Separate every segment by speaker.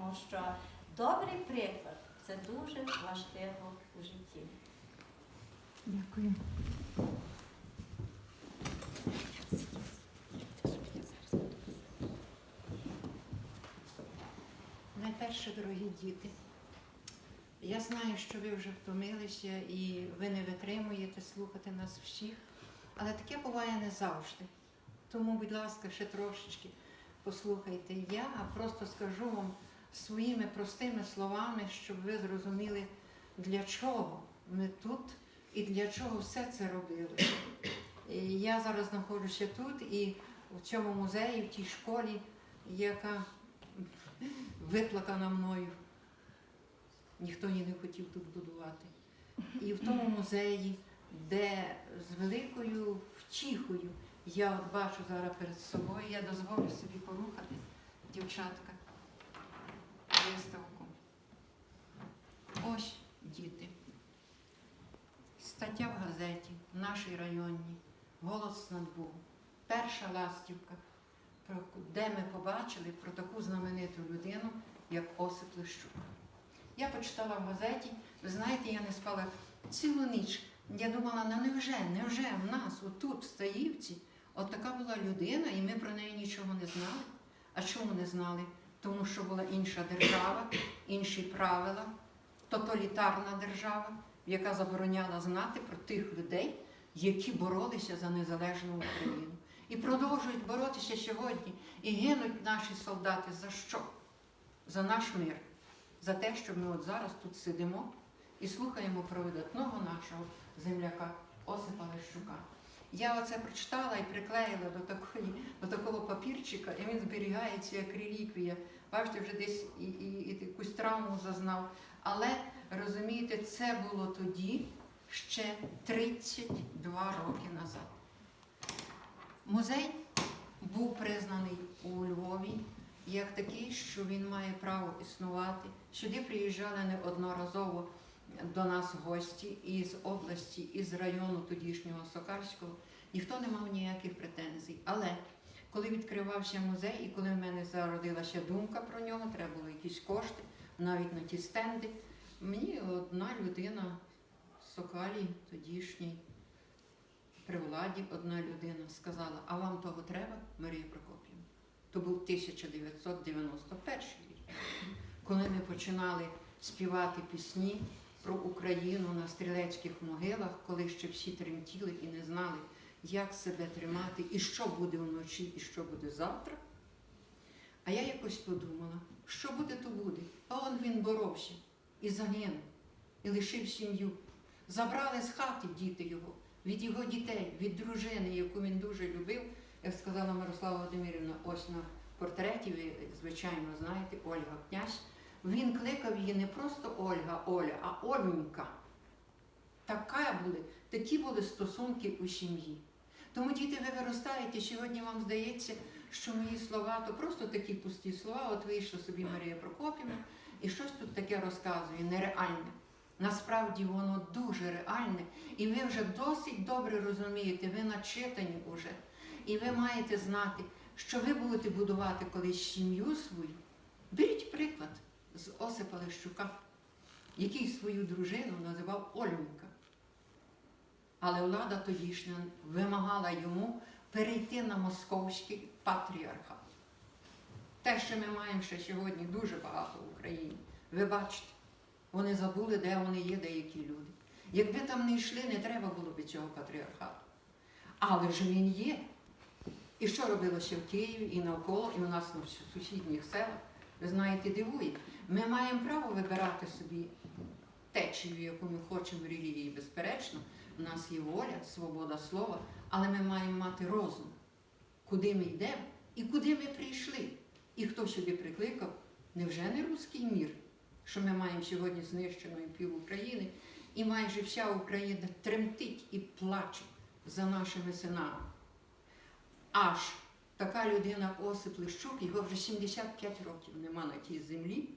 Speaker 1: тому що добрий приклад це дуже важливо у житті.
Speaker 2: Дякую.
Speaker 3: Найперше, дорогі діти, я знаю, що ви вже втомилися і ви не витримуєте слухати нас всіх, але таке буває не завжди. Тому, будь ласка, ще трошечки послухайте. Я просто скажу вам своїми простими словами, щоб ви зрозуміли, для чого ми тут і для чого все це робили. І я зараз знаходжуся тут і в цьому музеї, в тій школі, яка виплакана мною. Ніхто її не хотів тут будувати. І в тому музеї, де з великою втіхою я от бачу зараз перед собою, я дозволю собі порухати, дівчатка, виставку. Ось діти. Стаття в газеті, в нашій районній, голос над Богом. Перша ластівка, де ми побачили про таку знамениту людину, як Осип Лищук. Я почитала в газеті, ви знаєте, я не спала цілу ніч. Я думала, ну невже, невже в нас, отут, в Стаївці, от така була людина, і ми про неї нічого не знали. А чому не знали? Тому що була інша держава, інші правила, тоталітарна держава, яка забороняла знати про тих людей, які боролися за незалежну Україну. І продовжують боротися сьогодні. І гинуть наші солдати за що? За наш мир, за те, що ми от зараз тут сидимо і слухаємо про видатного нашого земляка Осипа Лещука. Я оце прочитала і приклеїла до, такої, до такого папірчика, і він зберігається як реліквія. Бачите, вже десь і, і, і якусь травму зазнав. Але розумієте, це було тоді ще 32 роки назад. Музей був признаний у Львові як такий, що він має право існувати. Сюди приїжджали неодноразово до нас гості із області, із району тодішнього Сокальського. Ніхто не мав ніяких претензій. Але коли відкривався музей, і коли в мене зародилася думка про нього, треба було якісь кошти, навіть на ті стенди, мені одна людина з Сокалі, тодішній, при владі, одна людина сказала, а вам того треба, Марія Прокопівна? То був 1991 рік, коли ми починали співати пісні про Україну на стрілецьких могилах, коли ще всі тремтіли і не знали, як себе тримати, і що буде вночі, і що буде завтра. А я якось подумала, що буде, то буде. А он він боровся і загинув, і лишив сім'ю. Забрали з хати діти його, від його дітей, від дружини, яку він дуже любив, як сказала Мирослава Володимирівна, ось на портреті, ви, звичайно, знаєте, Ольга Князь. Він кликав її не просто Ольга, Оля, а Олюнька. Така були, такі були стосунки у сім'ї. Тому, діти, ви виростаєте, сьогодні вам здається, що мої слова то просто такі пусті слова. От вийшла собі Марія Прокопівна і щось тут таке розказує, нереальне. Насправді воно дуже реальне, і ви вже досить добре розумієте, ви начитані вже. І ви маєте знати, що ви будете будувати колись сім'ю свою. Беріть приклад з Осипа Лещука, який свою дружину називав Олюнька. Але влада тодішня вимагала йому перейти на московський патріархат. Те, що ми маємо ще сьогодні дуже багато в Україні. Ви бачите, вони забули, де вони є, деякі люди. Якби там не йшли, не треба було б цього патріархату. Але ж він є. І що робилося в Києві і навколо, і у нас на сусідніх селах, ви знаєте, дивує. Ми маємо право вибирати собі течію, яку ми хочемо в релігії, безперечно. У нас є воля, свобода слова, але ми маємо мати розум, куди ми йдемо і куди ми прийшли. І хто сюди прикликав, невже не руський мір, що ми маємо сьогодні знищеної пів України, і майже вся Україна тремтить і плаче за нашими синами. Аж така людина Осип Лищук, його вже 75 років нема на тій землі,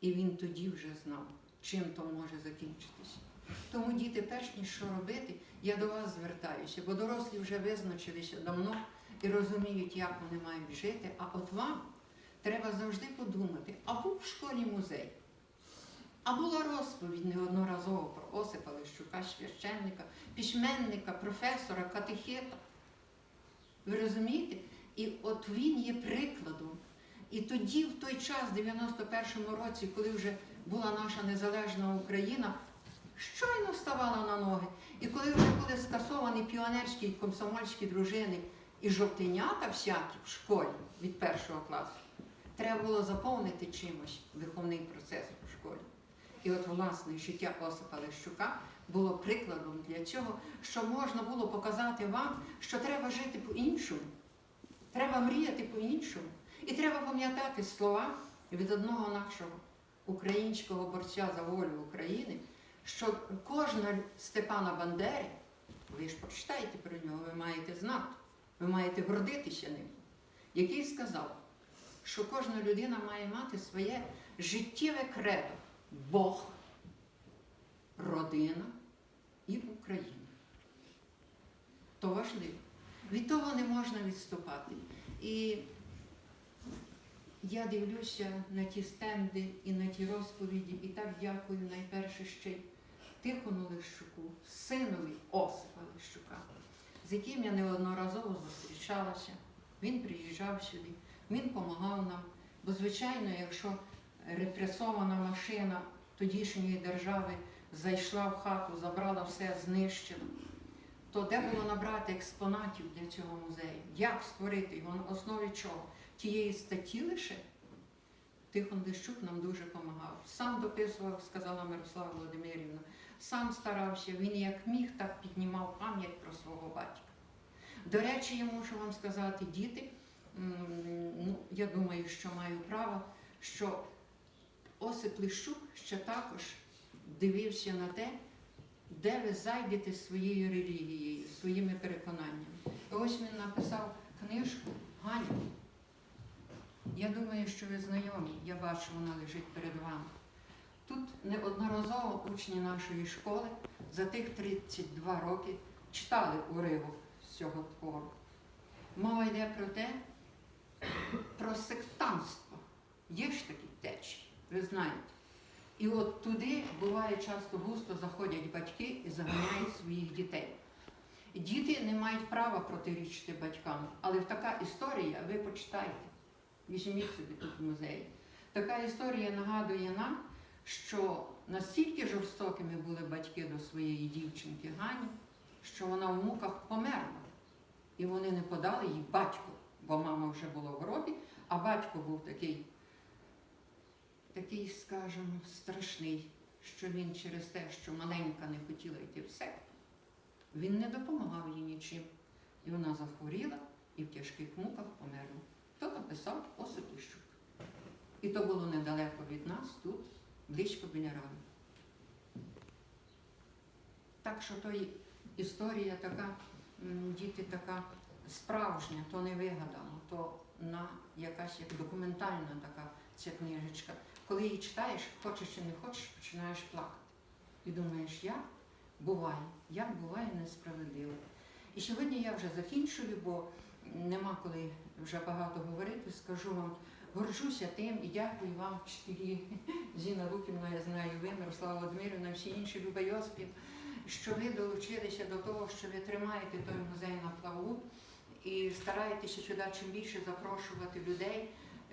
Speaker 3: і він тоді вже знав, чим то може закінчитися. Тому, діти, перш ніж що робити, я до вас звертаюся, бо дорослі вже визначилися давно і розуміють, як вони мають жити. А от вам треба завжди подумати, а був в школі музей. А була розповідь неодноразово про Осипа Лещука, священника, письменника, професора, катехета. Ви розумієте? І от він є прикладом. І тоді, в той час, в 91-му році, коли вже була наша незалежна Україна, щойно ставала на ноги. І коли вже були скасовані піонерські і комсомольські дружини і жовтенята всякі в школі від першого класу, треба було заповнити чимось виховний процес у школі. І от власне життя Осипа Лещука було прикладом для цього, що можна було показати вам, що треба жити по-іншому, треба мріяти по-іншому. І треба пам'ятати слова від одного нашого українського борця за волю України, що кожна Степана Бандери, ви ж прочитайте про нього, ви маєте знати, ви маєте гордитися ним, який сказав, що кожна людина має мати своє життєве кредо. Бог, родина і Україна. То важливо. Від того не можна відступати. І я дивлюся на ті стенди і на ті розповіді, і так дякую найперше ще Тихону Лищуку, синові Осипа Лищука, з яким я неодноразово зустрічалася. Він приїжджав сюди, він допомагав нам. Бо, звичайно, якщо репресована машина тодішньої держави зайшла в хату, забрала все, знищила, то де було набрати експонатів для цього музею? Як створити його? На основі чого? Тієї статті лише Тихон Лищук нам дуже допомагав. Сам дописував, сказала Мирослава Володимирівна, сам старався, він як міг, так піднімав пам'ять про свого батька. До речі, я мушу вам сказати, діти, ну, я думаю, що маю право, що Осип Лищук ще також дивився на те, де ви зайдете своєю релігією, своїми переконаннями. І ось він написав книжку Ганя. Я думаю, що ви знайомі, я бачу, вона лежить перед вами. Тут неодноразово учні нашої школи за тих 32 роки читали уривок з цього твору. Мова йде про те, про сектантство. Є ж такі течії, ви знаєте. І от туди буває часто густо заходять батьки і заганяють своїх дітей. Діти не мають права протирічити батькам, але така історія, ви почитайте, візьміть собі тут в музеї. Така історія нагадує нам, що настільки жорстокими були батьки до своєї дівчинки Гані, що вона в муках померла. І вони не подали їй батьку, бо мама вже була в гробі, а батько був такий такий, скажімо, страшний, що він через те, що маленька не хотіла йти в секту, він не допомагав їй нічим. І вона захворіла і в тяжких муках померла. То написав Осип Лищук. І то було недалеко від нас, тут, близько біля. Так що то історія така, діти така справжня, то не вигадано, то на якась як документальна така ця книжечка. Коли її читаєш, хочеш чи не хочеш, починаєш плакати. І думаєш, як буває, як буває несправедливо. І сьогодні я вже закінчую, бо нема коли вже багато говорити. Скажу вам, горжуся тим і дякую вам, вчителі Зіна Луківна, я знаю, ви, Мирослава Володимирівна, всі інші Люба що ви долучилися до того, що ви тримаєте той музей на плаву і стараєтеся сюди чим більше запрошувати людей,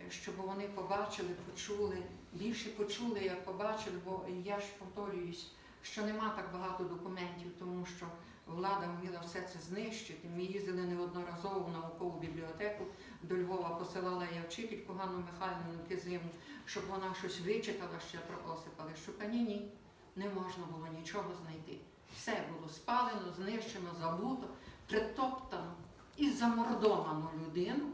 Speaker 3: щоб вони побачили, почули, більше почули, як побачили, бо я ж повторююсь, що нема так багато документів, тому що влада вміла все це знищити. Ми їздили неодноразово в наукову бібліотеку до Львова, посилала я вчительку Ганну Михайлівну Кизиму, щоб вона щось вичитала ще про Осипа Лещука. Ні, ні, не можна було нічого знайти. Все було спалено, знищено, забуто, притоптано і замордовано людину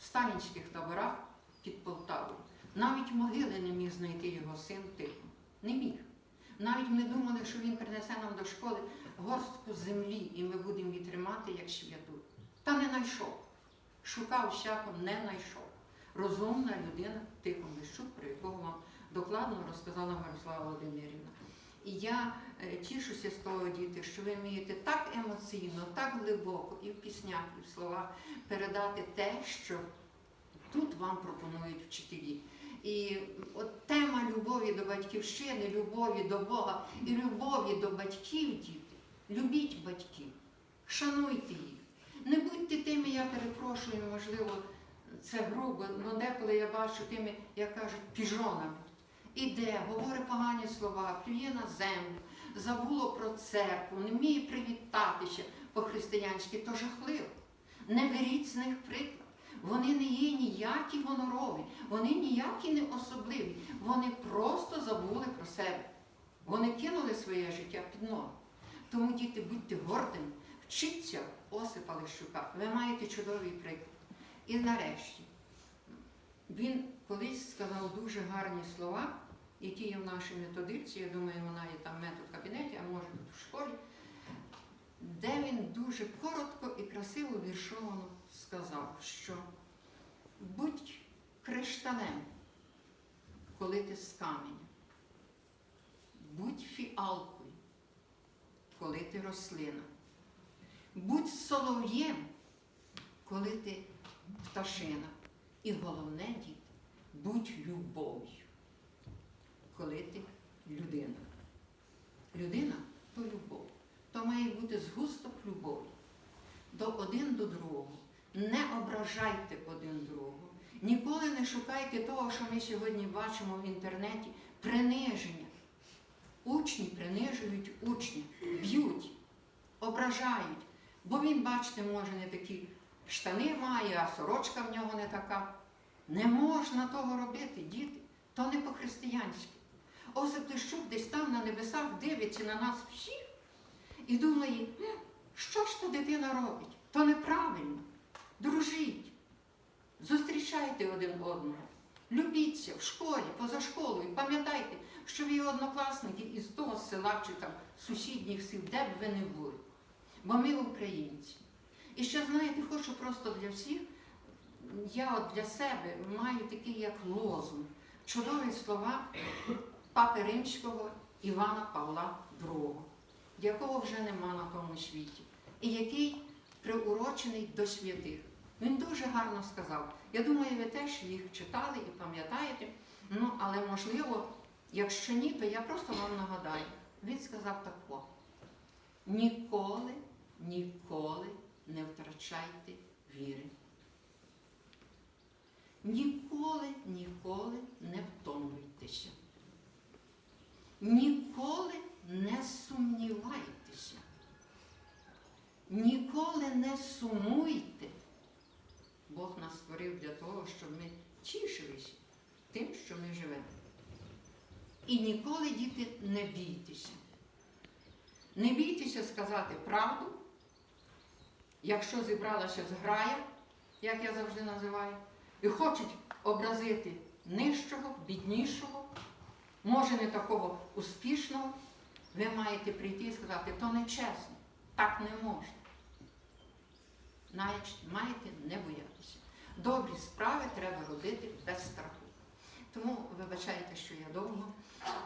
Speaker 3: в сталінських таборах під Полтавою. Навіть могили не міг знайти його син Тихон. Не міг. Навіть ми думали, що він принесе нам до школи горстку землі, і ми будемо її тримати як святу. Та не знайшов. Шукав всяко, не знайшов. Розумна людина Тихон Лищук, про якого вам докладно розказала Мирослава Володимирівна. І я е, тішуся з того, діти, що ви вмієте так емоційно, так глибоко і в піснях, і в словах передати те, що тут вам пропонують вчителі. І от тема любові до батьківщини, любові до Бога і любові до батьків, діти. Любіть батьків, шануйте їх. Не будьте тими, я перепрошую, можливо, це грубо, але деколи я бачу тими, як кажуть, піжонами. Іде, говорить погані слова, плює на землю, забуло про церкву, не вміє привітатися по-християнськи, то жахливо. Не беріть з них приклад. Вони не є ніякі гонорові, вони ніякі не особливі. Вони просто забули про себе. Вони кинули своє життя під ноги. Тому, діти, будьте гордими, вчіться Осипа Лещука. Ви маєте чудовий приклад. І нарешті, він колись сказав дуже гарні слова, які є в нашій методичці, я думаю, вона є там метод в кабінеті, а може бути в школі, де він дуже коротко і красиво віршовано сказав, що будь кришталем, коли ти з каменя, будь фіалкою, коли ти рослина, будь солов'єм, коли ти пташина. І головне, діти, будь любов'ю, коли ти людина. Людина то любов. То має бути згусток любові до один до другого. Не ображайте один другого. Ніколи не шукайте того, що ми сьогодні бачимо в інтернеті, приниження. Учні принижують учня, б'ють, ображають. Бо він, бачите, може не такі штани має, а сорочка в нього не така. Не можна того робити, діти. То не по-християнськи. Осип Лищук десь там на небесах дивиться на нас всіх і думає, «Е, що ж то дитина робить? То неправильно. Дружіть, зустрічайте один одного, любіться в школі, поза школою. Пам'ятайте, що ви однокласники із того села чи там сусідніх сіл, де б ви не були. Бо ми українці. І ще знаєте, хочу просто для всіх, я от для себе маю такий як лозунг, чудові слова папи Римського Івана Павла II, якого вже нема на тому світі, і який приурочений до святих. Він дуже гарно сказав. Я думаю, ви теж їх читали і пам'ятаєте. Ну, але можливо, якщо ні, то я просто вам нагадаю. Він сказав тако: ніколи, ніколи не втрачайте віри. Ніколи, ніколи не втомлюйтеся. Ніколи не сумнівайтеся. Ніколи не сумуйте. Бог нас створив для того, щоб ми тішилися тим, що ми живемо. І ніколи, діти, не бійтеся. Не бійтеся сказати правду, якщо зібралася зграя, як я завжди називаю, і хочуть образити нижчого, біднішого, може не такого успішного, ви маєте прийти і сказати, то не чесно, так не можна. Значить, маєте не боятися. Добрі справи треба робити без страху. Тому вибачайте, що я довго,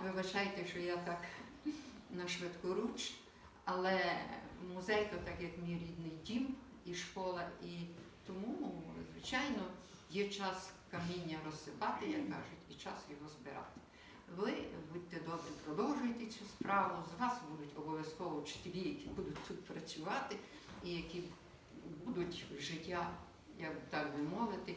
Speaker 3: вибачайте, що я так на швидку руч, але музей то так як мій рідний дім і школа, і тому, звичайно, є час каміння розсипати, як кажуть, і час його збирати. Ви будьте добрі, продовжуйте цю справу. З вас будуть обов'язково вчителі, які будуть тут працювати і які будуть життя, як так би мовити,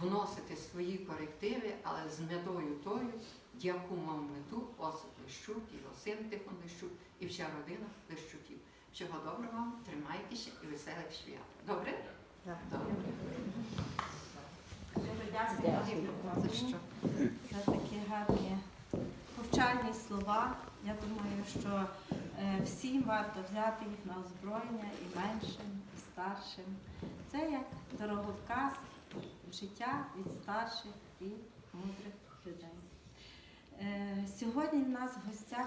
Speaker 3: вносити свої корективи, але з метою тою, яку мав мету Осип Лещук, його син Тихон Лещук і вся родина Лещуків. Всього доброго вам, тримайтеся і веселих свят. Добре? Добре.
Speaker 1: Дякую
Speaker 3: За що?
Speaker 1: за такі гарні повчальні слова. Я думаю, що е, всім варто взяти їх на озброєння і меншим, і старшим. Це як дороговказ життя від старших і мудрих людей. Е, Сьогодні в нас в гостях